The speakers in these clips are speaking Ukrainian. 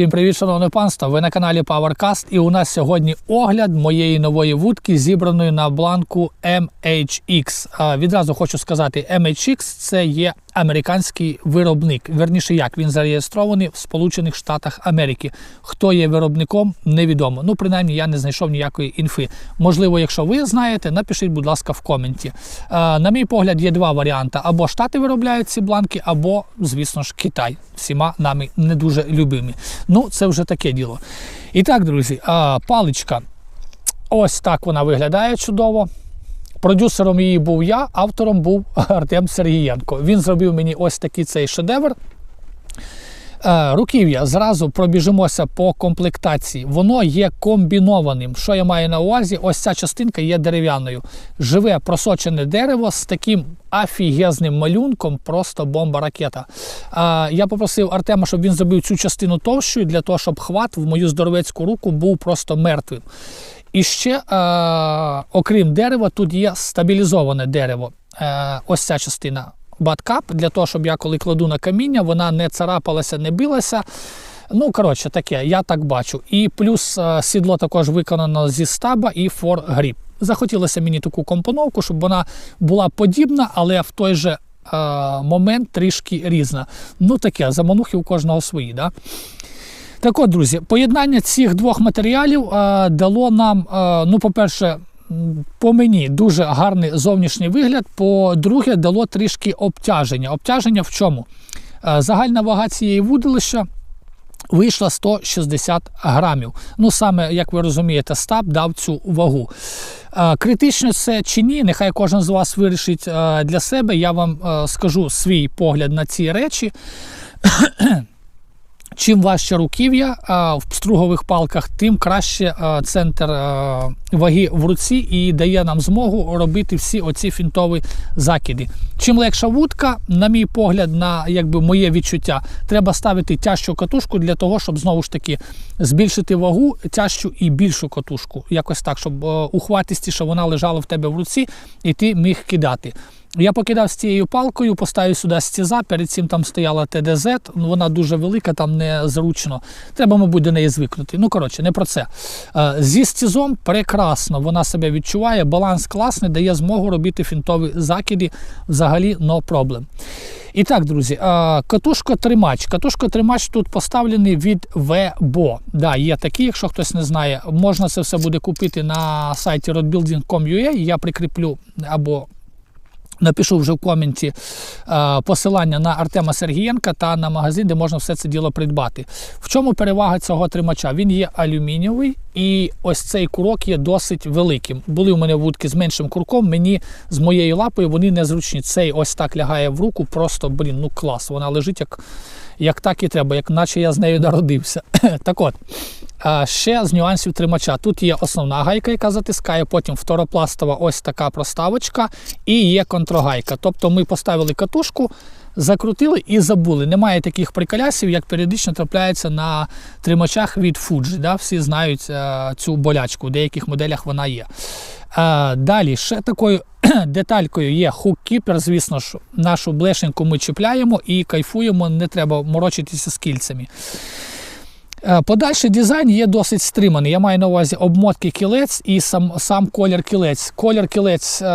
Всім привіт, шановне панство! Ви на каналі PowerCast і у нас сьогодні огляд моєї нової вудки, зібраної на бланку MHX. Відразу хочу сказати, MHX це є американський виробник. Верніше, як він зареєстрований в Сполучених Штатах Америки. Хто є виробником, невідомо. Ну, принаймні, я не знайшов ніякої інфи. Можливо, якщо ви знаєте, напишіть, будь ласка, в коменті. А, На мій погляд, є два варіанти: або Штати виробляють ці бланки, або, звісно ж, Китай. Всіма нами не дуже любимі. Ну, це вже таке діло. І так, друзі, а, паличка. Ось так вона виглядає чудово. Продюсером її був я, автором був Артем Сергієнко. Він зробив мені ось такий цей шедевр. Е, Руків'я зразу пробіжимося по комплектації. Воно є комбінованим. Що я маю на увазі? Ось ця частинка є дерев'яною. Живе просочене дерево з таким афігезним малюнком, просто бомба-ракета. Е, Я попросив Артема, щоб він зробив цю частину товщою, для того, щоб хват в мою здоровецьку руку був просто мертвим. І ще, е, окрім дерева, тут є стабілізоване дерево. Е, ось ця частина баткап, для того, щоб я коли кладу на каміння, вона не царапалася, не билася. Ну, коротше, таке, я так бачу. І плюс е, сідло також виконано зі стаба і фор гріб. Захотілося мені таку компоновку, щоб вона була подібна, але в той же е, момент трішки різна. Ну, таке, заманухи у кожного свої. Да? Так от, друзі, поєднання цих двох матеріалів е, дало нам, е, ну, по-перше, по мені дуже гарний зовнішній вигляд. По-друге, дало трішки обтяження. Обтяження в чому? Е, загальна вага цієї вудилища вийшла 160 грамів. Ну, саме, як ви розумієте, стаб дав цю вагу. Е, Критично це чи ні, нехай кожен з вас вирішить е, для себе. Я вам е, скажу свій погляд на ці речі. Чим важче руків'я в стругових палках, тим краще центр ваги в руці і дає нам змогу робити всі оці фінтові закиди. Чим легша вудка, на мій погляд, на якби моє відчуття, треба ставити тяжчу катушку для того, щоб знову ж таки збільшити вагу, тяжчу і більшу катушку. Якось так, щоб е, ухватистіше вона лежала в тебе в руці, і ти міг кидати. Я покидав з цією палкою, поставив сюди стіза, перед цим там стояла ТДЗ, ну, вона дуже велика, там незручно. Треба, мабуть, до неї звикнути. Ну, коротше, не про це. Е, Зі стізом прекрасно вона себе відчуває, баланс класний, дає змогу робити фінтові закиди взагалі no problem. І так, друзі, е, катушка-тримач. Катушка-тримач тут поставлений від Вебо. Да, є такий, якщо хтось не знає, можна це все буде купити на сайті roadbuilding.com.ua. Я прикріплю або Напишу вже в коменті е, посилання на Артема Сергієнка та на магазин, де можна все це діло придбати. В чому перевага цього тримача? Він є алюмінієвий і ось цей курок є досить великим. Були у мене вудки з меншим курком, мені з моєю лапою вони незручні. Цей ось так лягає в руку, просто, блін, ну клас. Вона лежить як, як так і треба, як наче я з нею народився. так от. Ще з нюансів тримача. Тут є основна гайка, яка затискає, потім второпластова ось така проставочка і є контрогайка. Тобто ми поставили катушку, закрутили і забули. Немає таких приколясів, як періодично трапляється на тримачах від Fuji. Да? Всі знають а, цю болячку, у деяких моделях вона є. А, далі ще такою деталькою є хук-кіпер. Звісно ж, нашу блешеньку ми чіпляємо і кайфуємо, не треба морочитися з кільцями. Е, Подальший дизайн є досить стриманий. Я маю на увазі обмотки кілець і сам сам колір кілець. Колір кілець е,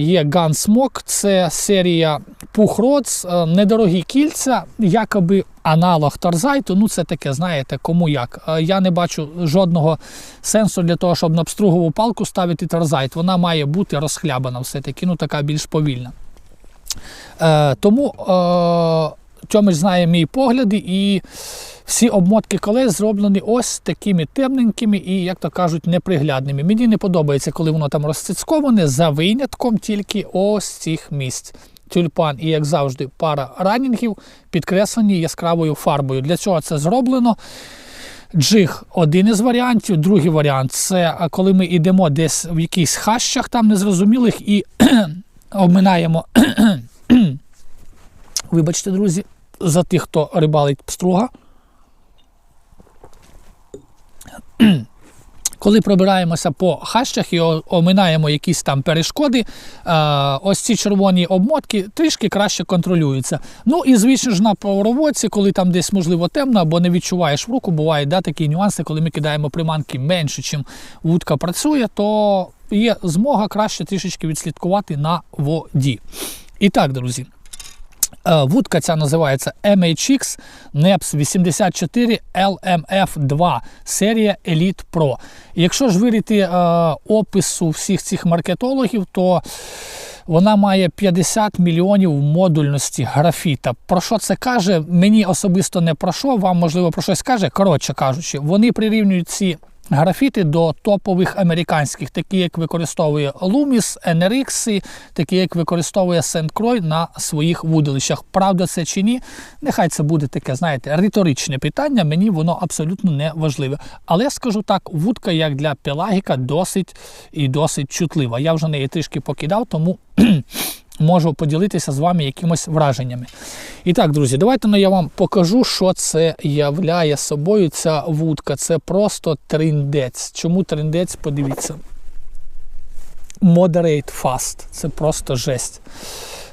є Gunsmoke, це серія Puch Rods, е, недорогі кільця, якоби аналог Торзайту. Ну це таке, знаєте, кому як. Я не бачу жодного сенсу для того, щоб на обстругову палку ставити Торзайт. Вона має бути розхлябана все-таки, ну така більш повільна. Тому Тьомич знає мій погляди і. Всі обмотки колес зроблені ось такими темненькими і, як то кажуть, неприглядними. Мені не подобається, коли воно там розцицьковане, за винятком тільки ось цих місць. Тюльпан і, як завжди, пара ранінгів підкреслені яскравою фарбою. Для цього це зроблено. Джиг один із варіантів. Другий варіант це коли ми йдемо десь в якихось хащах там незрозумілих і обминаємо. Вибачте, друзі, за тих, хто рибалить пструга. Коли пробираємося по хащах і оминаємо якісь там перешкоди, е, ось ці червоні обмотки трішки краще контролюються. Ну і звісно ж на проводці, коли там десь можливо темно або не відчуваєш в руку, бувають да, такі нюанси, коли ми кидаємо приманки менше, чим вудка працює, то є змога краще трішечки відслідкувати на воді. І так, друзі. Е, Вудка ця називається MHX NEPS 84 LMF2 серія Elite Pro. Якщо ж виріти е, опису всіх цих маркетологів, то вона має 50 мільйонів модульності графіта. Про що це каже? Мені особисто не про що, вам можливо про щось каже. Коротше кажучи, вони прирівнюють ці графіти до топових американських, такі як використовує Loomis, NRX, такі як використовує. Croix на своїх вудилищах. Правда, це чи ні? Нехай це буде таке, знаєте, риторичне питання. Мені воно абсолютно не важливе. Але скажу так, вудка як для пелагіка досить і досить чутлива. Я вже неї трішки покидав, тому. Можу поділитися з вами якимось враженнями. І так, друзі, давайте ну, я вам покажу, що це являє собою ця вудка. Це просто триндець. Чому триндець? Подивіться. Moderate Fast. Це просто жесть.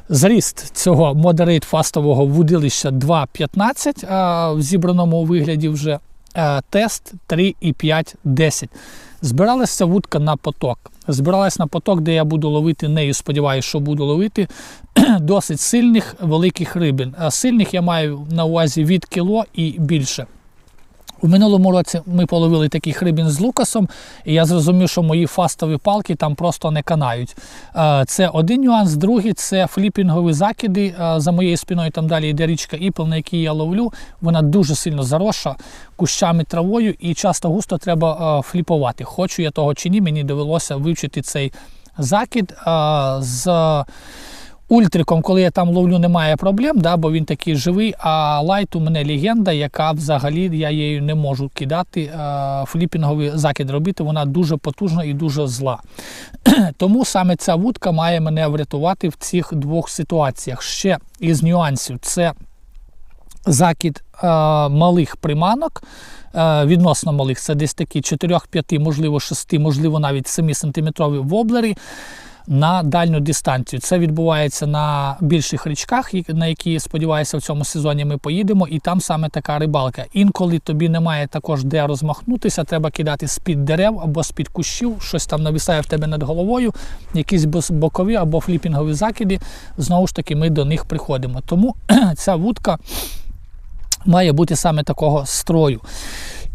Зріст цього Moderate фастового вудилища 2,15 в зібраному вигляді вже тест 3,5-10. Збиралася вудка на поток. Збиралась на поток, де я буду ловити нею. Сподіваюся, що буду ловити досить сильних великих рибин. А сильних я маю на увазі від кіло і більше. У минулому році ми половили таких рибін з Лукасом, і я зрозумів, що мої фастові палки там просто не канають. Е, Це один нюанс. Другий це фліпінгові закиди. Е, За моєю спиною там далі йде річка Іпл, на якій я ловлю. Вона дуже сильно заросша кущами травою і часто густо треба е, фліпувати. Хочу я того чи ні, мені довелося вивчити цей закид з. Ультриком, коли я там ловлю, немає проблем, да, бо він такий живий. А лайт у мене легенда, яка взагалі я її не можу кидати. Е, фліпінговий закид робити, вона дуже потужна і дуже зла. Тому саме ця вудка має мене врятувати в цих двох ситуаціях. Ще із нюансів це закид е, малих приманок. е, Відносно малих, це десь такі 4-5, можливо, 6, можливо, навіть 7 сантиметрові воблери на дальню дистанцію. Це відбувається на більших річках, на які, сподіваюся, в цьому сезоні ми поїдемо, і там саме така рибалка. Інколи тобі немає також де розмахнутися, треба кидати з-під дерев або з-під кущів, щось там нависає в тебе над головою, якісь бокові або фліпінгові закиди. Знову ж таки, ми до них приходимо. Тому ця вудка має бути саме такого строю.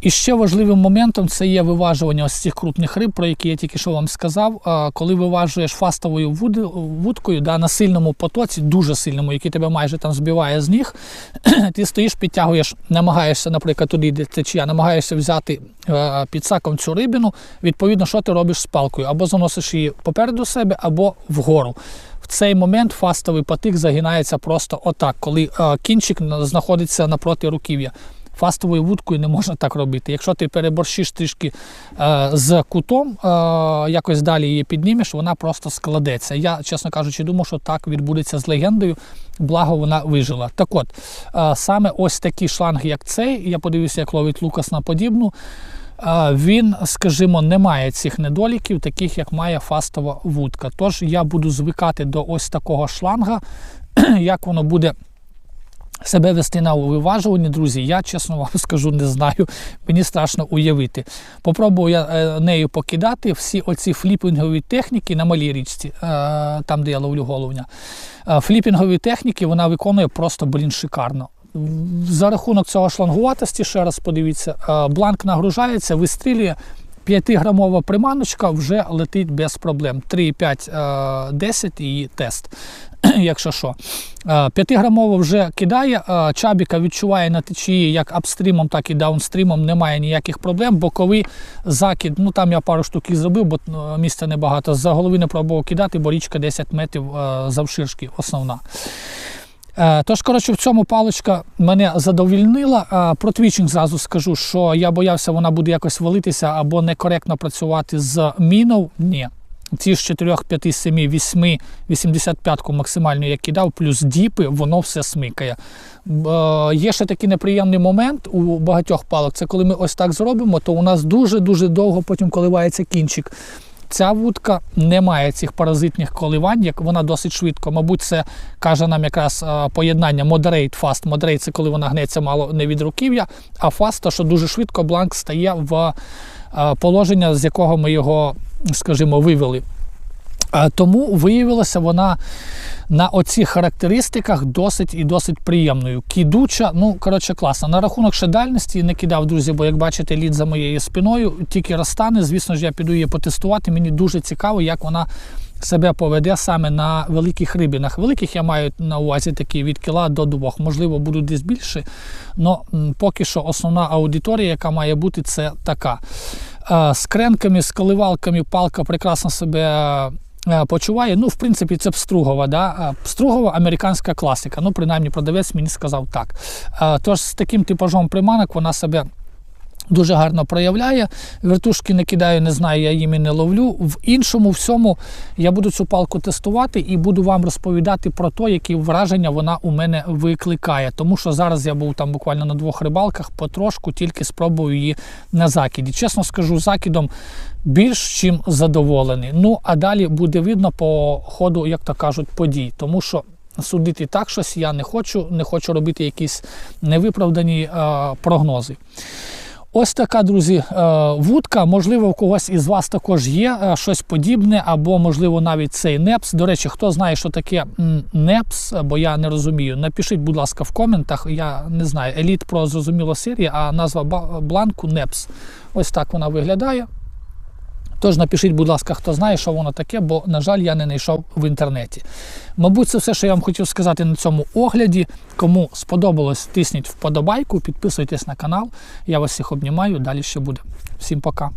І ще важливим моментом це є виважування ось цих крупних риб, про які я тільки що вам сказав. Коли виважуєш фастовою вудкою да, на сильному потоці, дуже сильному, який тебе майже там збиває з ніг, ти стоїш, підтягуєш, намагаєшся, наприклад, туди де течія, намагаєшся взяти е, під саком цю рибину. Відповідно, що ти робиш з палкою? Або заносиш її попереду себе, або вгору. В цей момент фастовий потик загинається просто отак, коли е, кінчик знаходиться напроти руків'я. Фастовою вудкою не можна так робити. Якщо ти переборщиш трішки е, з кутом, е, якось далі її піднімеш, вона просто складеться. Я, чесно кажучи, думав, що так відбудеться з легендою, благо вона вижила. Так от, е, саме ось такі шланги, як цей, я подивився, як ловить Лукас на подібну. е, Він, скажімо, не має цих недоліків, таких як має фастова вудка. Тож я буду звикати до ось такого шланга, як воно буде себе вести на виважуванні, друзі, я чесно вам скажу, не знаю. Мені страшно уявити. Попробую я е, нею покидати всі оці фліпінгові техніки на малій річці, е, там, де я ловлю головня. Е, Фліпінгові техніки вона виконує просто, блін, шикарно. За рахунок цього шлангуватості, ще раз подивіться, бланк нагружається, вистрілює. 5-грамова приманочка вже летить без проблем. 3,5 е, 10 і тест. Якщо що. 5-грамово вже кидає, е, чабіка відчуває на течії як апстрімом, так і даунстрімом, немає ніяких проблем. Боковий закид, ну там я пару штук зробив, бо е, місця небагато. За голови не пробував кидати, бо річка 10 метрів е, завширшки основна. Е, Тож, коротше, в цьому паличка мене задовільнила. Е, Про твічинг зразу скажу, що я боявся, вона буде якось валитися або некоректно працювати з мінов. Ні. ці ж 4, 5, 7, 8, 85 максимально я кидав, плюс діпи, воно все смикає. Е, Є ще такий неприємний момент у багатьох палок. Це коли ми ось так зробимо, то у нас дуже-дуже довго потім коливається кінчик. Ця вудка не має цих паразитних коливань, як вона досить швидко. Мабуть, це каже нам якраз е, поєднання moderate, fast. Moderate – це коли вона гнеться мало не від руків'я, а fast – то що дуже швидко бланк стає в е, положення, з якого ми його, скажімо, вивели. Тому виявилася вона на оцих характеристиках досить і досить приємною. Кідуча, ну коротше, класно. На рахунок ще дальності не кидав, друзі, бо як бачите, лід за моєю спиною тільки розтане. Звісно ж, я піду її потестувати. Мені дуже цікаво, як вона себе поведе саме на великих рибінах. Великих я маю на увазі такі від кіла до двох. Можливо, будуть десь більше. але поки що основна аудиторія, яка має бути, це така. Е, З кренками, з коливалками палка прекрасно себе почуває. Ну, в принципі, це пстругова. Да? Е, Пстругова американська класика. Ну, принаймні, продавець мені сказав так. Е, Тож з таким типажом приманок вона себе. Дуже гарно проявляє. Вертушки не кидаю, не знаю, я їм і не ловлю. В іншому всьому я буду цю палку тестувати і буду вам розповідати про те, які враження вона у мене викликає. Тому що зараз я був там буквально на двох рибалках, потрошку тільки спробую її на закиді. Чесно скажу, закидом більш чим задоволений. Ну а далі буде видно по ходу, як то кажуть, подій. Тому що судити так щось я не хочу, не хочу робити якісь невиправдані е, прогнози. Ось така, друзі, е, вудка. Можливо, у когось із вас також є е, щось подібне, або, можливо, навіть цей непс. До речі, хто знає, що таке непс, бо я не розумію. Напишіть, будь ласка, в коментах. Я не знаю, еліт про зрозуміло серія, а назва бланку непс. Ось так вона виглядає. Тож напишіть, будь ласка, хто знає, що воно таке, бо, на жаль, я не знайшов в інтернеті. Мабуть, це все, що я вам хотів сказати на цьому огляді. Кому сподобалось, тисніть вподобайку, підписуйтесь на канал. Я вас всіх обнімаю. Далі ще буде. Всім пока.